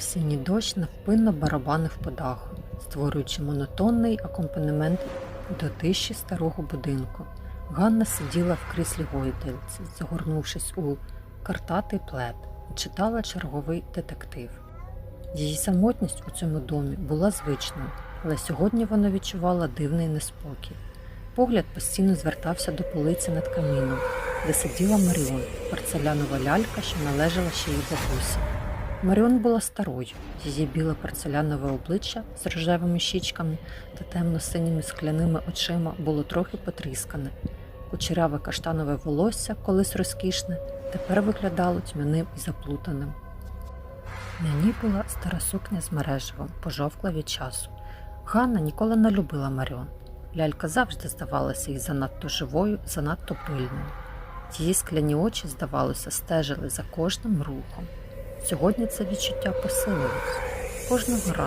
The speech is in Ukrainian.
Осінній дощ навпинно барабанив по даху, створюючи монотонний акомпанемент до тиші старого будинку. Ганна сиділа в кріслі гойдельці, загорнувшись у картатий плед, і читала черговий детектив. Її самотність у цьому домі була звичною, але сьогодні вона відчувала дивний неспокій. Погляд постійно звертався до полиці над каміном, де сиділа Маріон, порцелянова лялька, що належала ще їй бабусі. Маріон була старою, її біле порцелянове обличчя з рожевими щічками та темно-синіми скляними очима було трохи потріскане. Кучеряве каштанове волосся, колись розкішне, тепер виглядало тьмяним і заплутаним. На ній була стара сукня з мережевом, пожовкла від часу. Ганна ніколи не любила Маріон. Лялька завжди здавалася їй занадто живою, занадто пильною. Її скляні очі, здавалося, стежили за кожним рухом. Сьогодні це відчуття посилилось. Кожного разу,